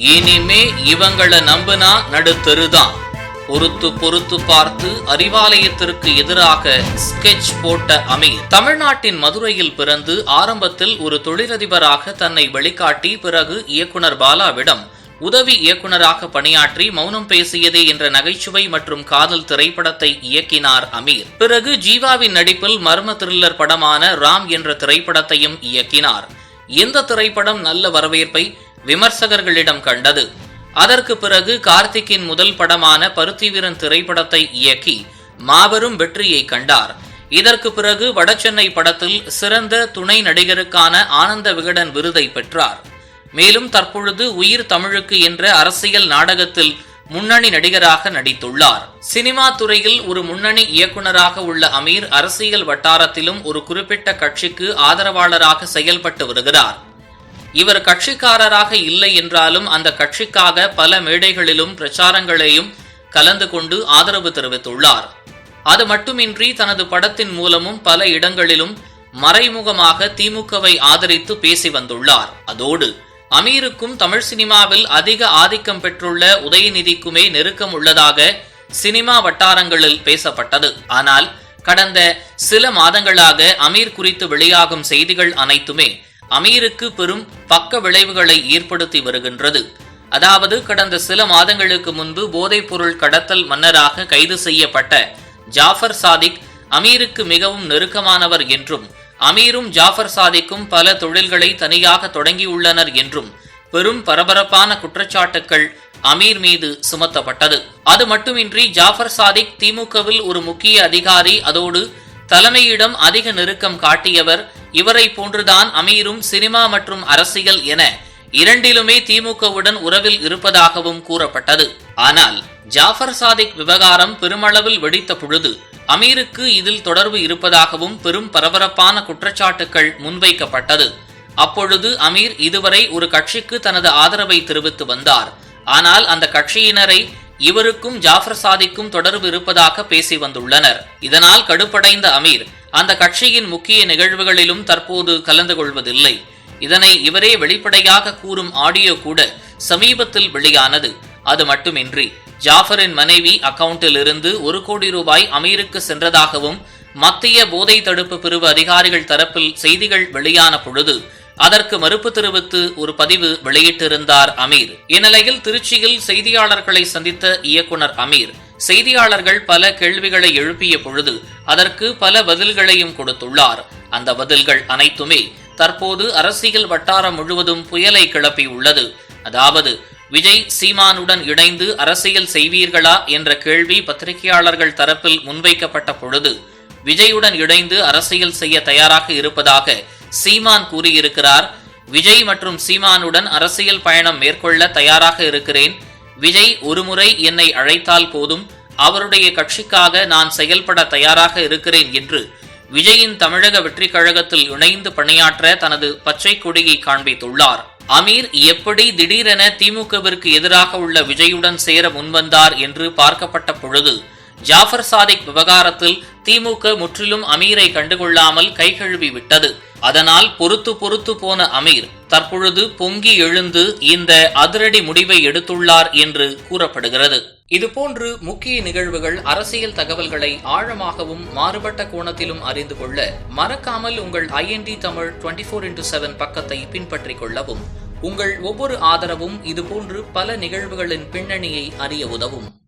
இனிமே இவங்களை நம்புனா நடுத்தருதான் பொறுத்து பொறுத்து பார்த்து அறிவாலயத்திற்கு எதிராக ஸ்கெட்ச் போட்ட அமீர். தமிழ்நாட்டின் மதுரையில் பிறந்து ஆரம்பத்தில் ஒரு தொழிலதிபராக தன்னை வெளிக்காட்டி பிறகு இயக்குனர் பாலாவிடம் உதவி இயக்குனராக பணியாற்றி மௌனம் பேசியதே என்ற நகைச்சுவை மற்றும் காதல் திரைப்படத்தை இயக்கினார் அமீர். பிறகு ஜீவாவின் நடிப்பில் மர்ம த்ரில்லர் படமான ராம் என்ற திரைப்படத்தையும் இயக்கினார். இந்த திரைப்படம் நல்ல வரவேற்பை விமர்சகர்களிடம் கண்டது. அதற்கு பிறகு கார்த்திக்கின் முதல் படமான பருத்திவீரன் திரைப்படத்தை இயக்கி மாபெரும் வெற்றியை கண்டார். இதற்கு பிறகு வடசென்னை படத்தில் சிறந்த துணை நடிகருக்கான ஆனந்த விகடன் விருதை பெற்றார். மேலும் தற்பொழுது உயிர் தமிழுக்கு என்ற அரசியல் நாடகத்தில் முன்னணி நடிகராக நடித்துள்ளார். சினிமா துறையில் ஒரு முன்னணி இயக்குனராக உள்ள அமீர் அரசியல் வட்டாரத்திலும் ஒரு குறிப்பிட்ட கட்சிக்கு ஆதரவாளராக செயல்பட்டு வருகிறார். இவர் கட்சிக்காரராக இல்லை என்றாலும் அந்த கட்சிக்காக பல மேடைகளிலும் பிரச்சாரங்களையும் கலந்து கொண்டு ஆதரவு தெரிவித்துள்ளார். அது மட்டுமின்றி தனது படத்தின் மூலமும் பல இடங்களிலும் மறைமுகமாக திமுகவை ஆதரித்து பேசி வந்துள்ளார். அதோடு அமீருக்கும் தமிழ் சினிமாவில் அதிக ஆதிக்கம் பெற்றுள்ள உதயநிதிக்குமே நெருக்கம் உள்ளதாக சினிமா வட்டாரங்களில் பேசப்பட்டது. ஆனால் கடந்த சில மாதங்களாக அமீர் குறித்து வெளியாகும் செய்திகள் அனைத்துமே அமீருக்கு பெரும் பக்க விளைவுகளை ஏற்படுத்தி வருகின்றது. அதாவது கடந்த சில மாதங்களுக்கு முன்பு போதைப்பொருள் கடத்தல் மன்னராக கைது செய்யப்பட்ட ஜாஃபர் சாதிக் அமீருக்கு மிகவும் நெருக்கமானவர் என்றும் அமீரும் ஜாஃபர் சாதிக்கும் பல தொழில்களை தனியாக தொடங்கியுள்ளனர் என்றும் பெரும் பரபரப்பான குற்றச்சாட்டுக்கள் அமீர் மீது சுமத்தப்பட்டது. அது மட்டுமின்றி ஜாஃபர் சாதிக் திமுகவில் ஒரு முக்கிய அதிகாரி அதோடு தலைமையிடம் அதிக நெருக்கம் காட்டியவர் இவரை போன்றுதான் அமீரும் சினிமா மற்றும் அரசியல் என இரண்டிலுமே திமுகவுடன் உறவில் இருப்பதாகவும் கூறப்பட்டது. ஆனால் ஜாஃபர் சாதிக் விவகாரம் பெருமளவில் வெடித்த பொழுது அமீருக்கு இதில் தொடர்பு இருப்பதாகவும் பெரும் பரபரப்பான குற்றச்சாட்டுகள் முன்வைக்கப்பட்டது. அப்பொழுது அமீர் இதுவரை ஒரு கட்சிக்கு தனது ஆதரவை தெரிவித்து வந்தார். ஆனால் அந்த கட்சியினரை இவருக்கும் ஜாஃபர் சாதிக்கும் தொடர்பு இருப்பதாக பேசி வந்துள்ளனர். இதனால் கடுப்படைந்த அமீர் அந்த கட்சியின் முக்கிய நிகழ்வுகளிலும் தற்போது கலந்து கொள்வதில்லை. இதனை இவரே வெளிப்படையாக கூறும் ஆடியோ கூட சமீபத்தில் வெளியானது. அது மட்டுமின்றி ஜாஃபரின் மனைவி அக்கவுண்டில் இருந்து ஒரு கோடி ரூபாய் அமீருக்கு சென்றதாகவும் மத்திய போதை தடுப்பு பிரிவு அதிகாரிகள் தரப்பில் செய்திகள் வெளியான பொழுது அதற்கு மறுப்பு தெரிவித்து ஒரு பதிவு வெளியிட்டிருந்தார் அமீர். இந்நிலையில் திருச்சியில் செய்தியாளர்களை சந்தித்த இயக்குனர் அமீர் செய்தியாளர்கள் பல கேள்விகளை எழுப்பிய பொழுது அதற்கு பல பதில்களையும் கொடுத்துள்ளார். அந்த பதில்கள் அனைத்துமே தற்போது அரசியல் வட்டாரம் முழுவதும் புயலை கிளப்பியுள்ளது அதாவது விஜய் சீமானுடன் இணைந்து அரசியல் செய்வீர்களா என்ற கேள்வி பத்திரிகையாளர்கள் தரப்பில் முன்வைக்கப்பட்ட பொழுது விஜயுடன் இணைந்து அரசியல் செய்ய தயாராக இருப்பதாக சீமான் கூறியிருக்கிறார். விஜய் மற்றும் சீமானுடன் அரசியல் பயணம் மேற்கொள்ள தயாராக இருக்கிறேன். விஜய் ஒருமுறை என்னை அழைத்தால் போதும் அவருடைய கட்சிக்காக நான் செயல்பட தயாராக இருக்கிறேன் என்று விஜயின் தமிழக வெற்றி கழகத்தில் இணைந்து பணியாற்ற தனது பச்சை கொடியை காண்பித்துள்ளார். அமீர் எப்படி திடீரென திமுகவிற்கு எதிராக உள்ள விஜயுடன் சேர முன்வந்தார் என்று பார்க்கப்பட்ட பொழுது ஜாஃபர் சாதிக் விவகாரத்தில் திமுக முற்றிலும் அமீரை கண்டுகொள்ளாமல் கைகழுவி விட்டது அதனால் பொறுத்து பொறுத்து போன அமீர் தற்பொழுது பொங்கி எழுந்து இந்த அதிரடி முடிவை எடுத்துள்ளார் என்று கூறப்படுகிறது. இதுபோன்று முக்கிய நிகழ்வுகள் அரசியல் தகவல்களை ஆழமாகவும் மாறுபட்ட கோணத்திலும் அறிந்து கொள்ள மறக்காமல் உங்கள் IND Tamil twenty four into seven பக்கத்தை பின்பற்றிக் கொள்ளவும் உங்கள் ஒவ்வொரு ஆதரவும் இதுபோன்று பல நிகழ்வுகளின் பின்னணியை அறிய உதவும்.